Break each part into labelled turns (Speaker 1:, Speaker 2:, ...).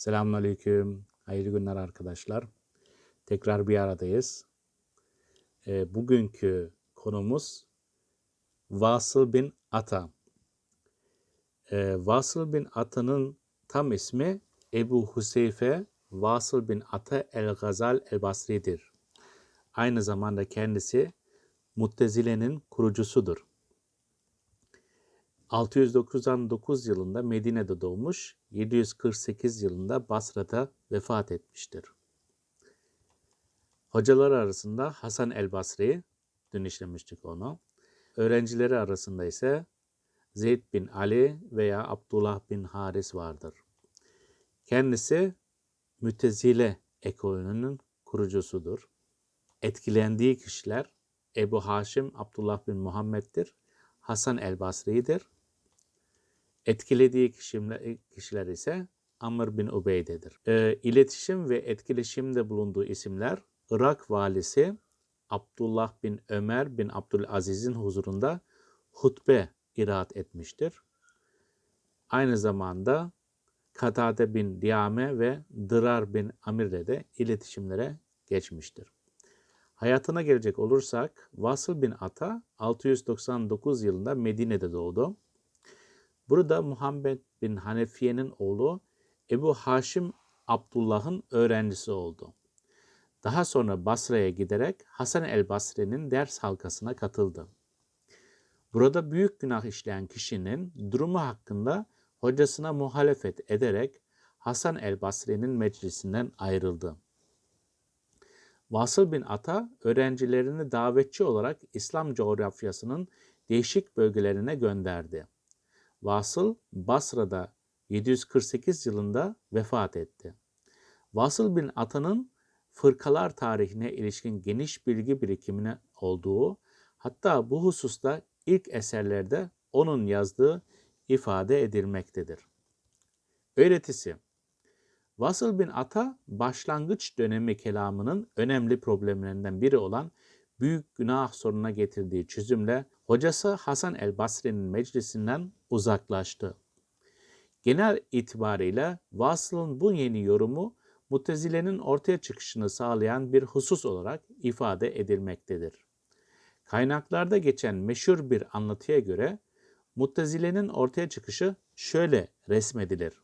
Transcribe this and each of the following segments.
Speaker 1: Selamünaleyküm. Hayırlı günler arkadaşlar. Tekrar bir aradayız. E, bugünkü konumuz Vasıl bin Ata. E, Vasıl bin Ata'nın tam ismi Ebu Huseyfe Vasıl bin Ata el-Gazal el-Basri'dir. Aynı zamanda kendisi Muttezile'nin kurucusudur. 699 yılında Medine'de doğmuş, 748 yılında Basra'da vefat etmiştir. Hocalar arasında Hasan el-Basri, dün işlemiştik onu. Öğrencileri arasında ise Zeyd bin Ali veya Abdullah bin Haris vardır. Kendisi Mütezile ekolünün kurucusudur. Etkilendiği kişiler Ebu Haşim Abdullah bin Muhammed'dir, Hasan el-Basri'dir Etkilediği kişiler, kişiler ise Amr bin Ubeyde'dir. E, iletişim ve etkileşimde bulunduğu isimler Irak valisi Abdullah bin Ömer bin Abdülaziz'in huzurunda hutbe iraat etmiştir. Aynı zamanda Katade bin Diyame ve Dırar bin Amir'le de iletişimlere geçmiştir. Hayatına gelecek olursak Vasıl bin Ata 699 yılında Medine'de doğdu. Burada Muhammed bin Hanefiye'nin oğlu Ebu Haşim Abdullah'ın öğrencisi oldu. Daha sonra Basra'ya giderek Hasan el Basri'nin ders halkasına katıldı. Burada büyük günah işleyen kişinin durumu hakkında hocasına muhalefet ederek Hasan el Basri'nin meclisinden ayrıldı. Vasıl bin Ata öğrencilerini davetçi olarak İslam coğrafyasının değişik bölgelerine gönderdi. Vasıl Basra'da 748 yılında vefat etti. Vasıl bin Ata'nın fırkalar tarihine ilişkin geniş bilgi birikimine olduğu, hatta bu hususta ilk eserlerde onun yazdığı ifade edilmektedir. Öğretisi Vasıl bin Ata başlangıç dönemi kelamının önemli problemlerinden biri olan büyük günah sorununa getirdiği çözümle hocası Hasan el Basri'nin meclisinden uzaklaştı. Genel itibariyle Vasıl'ın bu yeni yorumu Mutezile'nin ortaya çıkışını sağlayan bir husus olarak ifade edilmektedir. Kaynaklarda geçen meşhur bir anlatıya göre Mutezile'nin ortaya çıkışı şöyle resmedilir.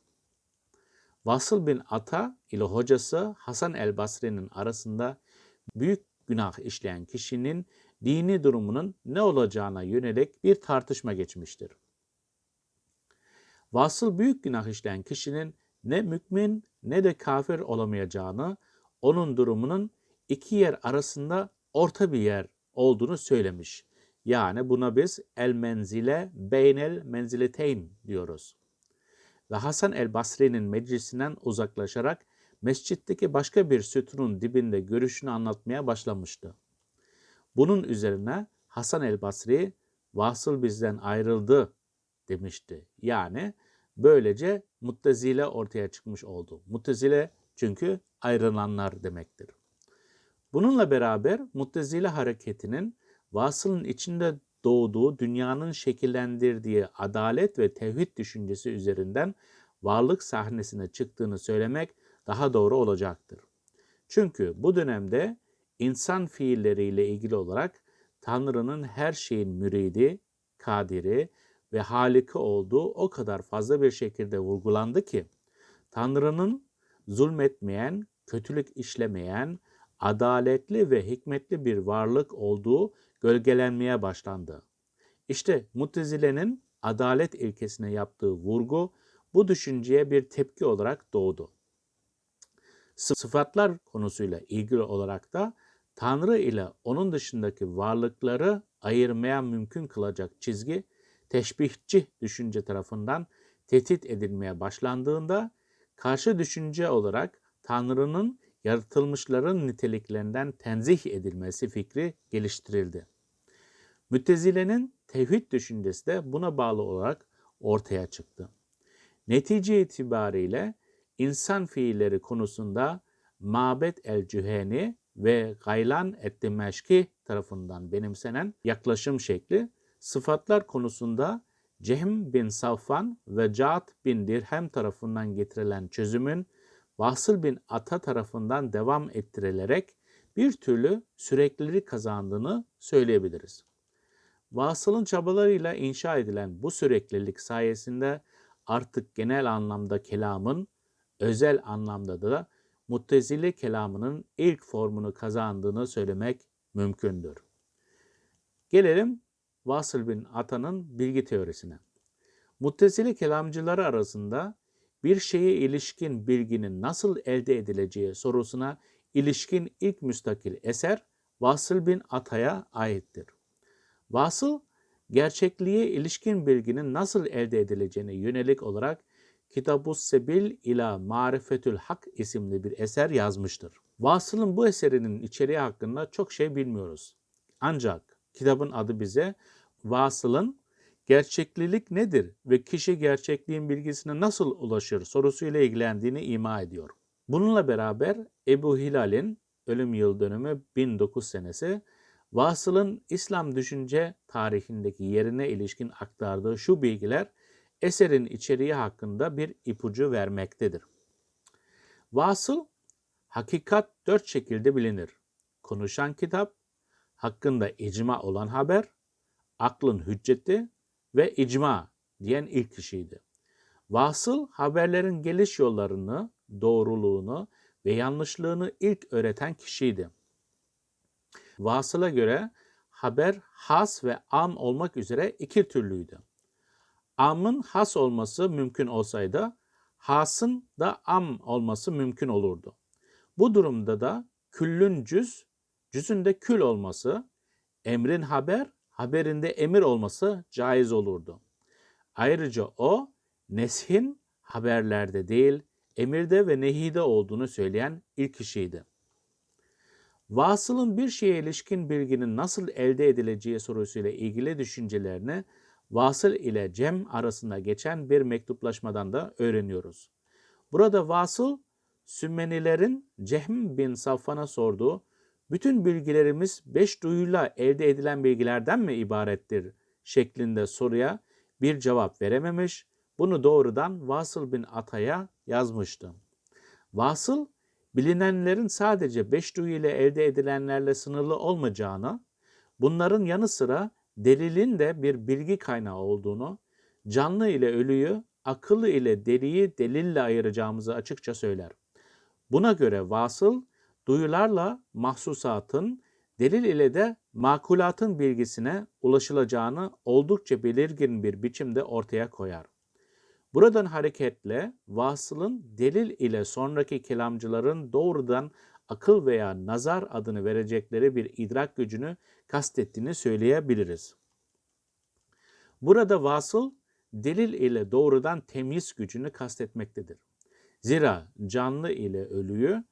Speaker 1: Vasıl bin Ata ile hocası Hasan el Basri'nin arasında büyük günah işleyen kişinin dini durumunun ne olacağına yönelik bir tartışma geçmiştir. Vasıl büyük günah işleyen kişinin ne mümin ne de kafir olamayacağını, onun durumunun iki yer arasında orta bir yer olduğunu söylemiş. Yani buna biz el menzile beynel menzileteyn diyoruz. Ve Hasan el Basri'nin meclisinden uzaklaşarak mescitteki başka bir sütunun dibinde görüşünü anlatmaya başlamıştı. Bunun üzerine Hasan el Basri vasıl bizden ayrıldı demişti. Yani böylece muttezile ortaya çıkmış oldu. Muttezile çünkü ayrılanlar demektir. Bununla beraber muttezile hareketinin vasılın içinde doğduğu dünyanın şekillendirdiği adalet ve tevhid düşüncesi üzerinden varlık sahnesine çıktığını söylemek daha doğru olacaktır. Çünkü bu dönemde insan fiilleriyle ilgili olarak Tanrı'nın her şeyin müridi, kadiri ve haliki olduğu o kadar fazla bir şekilde vurgulandı ki Tanrı'nın zulmetmeyen, kötülük işlemeyen, adaletli ve hikmetli bir varlık olduğu gölgelenmeye başlandı. İşte Muttezile'nin adalet ilkesine yaptığı vurgu bu düşünceye bir tepki olarak doğdu. Sıfatlar konusuyla ilgili olarak da Tanrı ile onun dışındaki varlıkları ayırmaya mümkün kılacak çizgi teşbihçi düşünce tarafından tehdit edilmeye başlandığında karşı düşünce olarak Tanrı'nın yaratılmışların niteliklerinden tenzih edilmesi fikri geliştirildi. Müttezile'nin tevhid düşüncesi de buna bağlı olarak ortaya çıktı. Netice itibariyle insan fiilleri konusunda Mabet el-Cüheni ve Gaylan et-Dimeşki tarafından benimsenen yaklaşım şekli sıfatlar konusunda Cehm bin Safvan ve Caat bin Dirhem tarafından getirilen çözümün Vasıl bin Ata tarafından devam ettirilerek bir türlü süreklilik kazandığını söyleyebiliriz. Vasıl'ın çabalarıyla inşa edilen bu süreklilik sayesinde artık genel anlamda kelamın, özel anlamda da Muttezile kelamının ilk formunu kazandığını söylemek mümkündür. Gelelim Vasıl bin Ata'nın bilgi teorisine. Muttezile kelamcıları arasında bir şeye ilişkin bilginin nasıl elde edileceği sorusuna ilişkin ilk müstakil eser Vasıl bin Ata'ya aittir. Vasıl, gerçekliğe ilişkin bilginin nasıl elde edileceğine yönelik olarak Kitabus Sebil ila Marifetül Hak isimli bir eser yazmıştır. Vasıl'ın bu eserinin içeriği hakkında çok şey bilmiyoruz. Ancak kitabın adı bize Vasıl'ın gerçeklilik nedir ve kişi gerçekliğin bilgisine nasıl ulaşır sorusuyla ilgilendiğini ima ediyor. Bununla beraber Ebu Hilal'in ölüm yıl dönümü 1009 senesi Vasıl'ın İslam düşünce tarihindeki yerine ilişkin aktardığı şu bilgiler eserin içeriği hakkında bir ipucu vermektedir. Vasıl, hakikat dört şekilde bilinir. Konuşan kitap, hakkında icma olan haber, aklın hücceti ve icma diyen ilk kişiydi. Vasıl haberlerin geliş yollarını, doğruluğunu ve yanlışlığını ilk öğreten kişiydi. Vasıla göre haber has ve am olmak üzere iki türlüydü. Am'ın has olması mümkün olsaydı hasın da am olması mümkün olurdu. Bu durumda da küllün cüz, cüzün de kül olması, emrin haber, haberinde emir olması caiz olurdu. Ayrıca o neshin haberlerde değil, emirde ve nehide olduğunu söyleyen ilk kişiydi. Vasılın bir şeye ilişkin bilginin nasıl elde edileceği sorusuyla ilgili düşüncelerini Vasıl ile Cem arasında geçen bir mektuplaşmadan da öğreniyoruz. Burada Vasıl, Sümmenilerin Cehm bin Safvan'a sorduğu bütün bilgilerimiz beş duyuyla elde edilen bilgilerden mi ibarettir şeklinde soruya bir cevap verememiş, bunu doğrudan Vasıl bin Ata'ya yazmıştı. Vasıl, bilinenlerin sadece beş duyu ile elde edilenlerle sınırlı olmayacağını, bunların yanı sıra delilin de bir bilgi kaynağı olduğunu, canlı ile ölüyü, akıl ile deliyi delille ayıracağımızı açıkça söyler. Buna göre vasıl, duyularla mahsusatın, delil ile de makulatın bilgisine ulaşılacağını oldukça belirgin bir biçimde ortaya koyar. Buradan hareketle vasılın delil ile sonraki kelamcıların doğrudan akıl veya nazar adını verecekleri bir idrak gücünü kastettiğini söyleyebiliriz. Burada vasıl delil ile doğrudan temyiz gücünü kastetmektedir. Zira canlı ile ölüyü,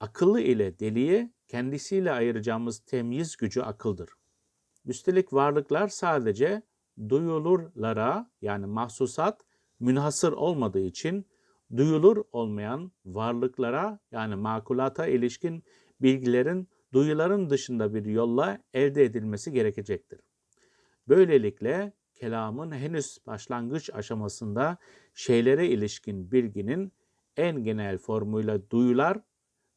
Speaker 1: akıllı ile deliye kendisiyle ayıracağımız temyiz gücü akıldır. Üstelik varlıklar sadece duyulurlara yani mahsusat münhasır olmadığı için duyulur olmayan varlıklara yani makulata ilişkin bilgilerin duyuların dışında bir yolla elde edilmesi gerekecektir. Böylelikle kelamın henüz başlangıç aşamasında şeylere ilişkin bilginin en genel formuyla duyular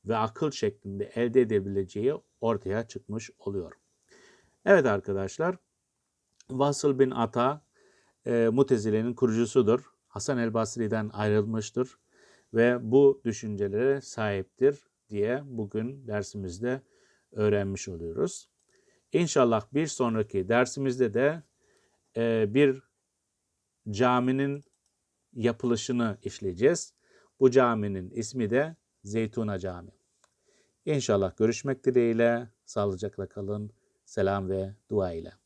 Speaker 1: ve akıl şeklinde elde edebileceği ortaya çıkmış oluyor. Evet arkadaşlar, Vasıl bin Ata e, Mutezile'nin kurucusudur. Hasan el Basri'den ayrılmıştır ve bu düşüncelere sahiptir diye bugün dersimizde öğrenmiş oluyoruz. İnşallah bir sonraki dersimizde de e, bir caminin yapılışını işleyeceğiz. Bu caminin ismi de Zeytuna Cami. İnşallah görüşmek dileğiyle. Sağlıcakla kalın. Selam ve dua ile.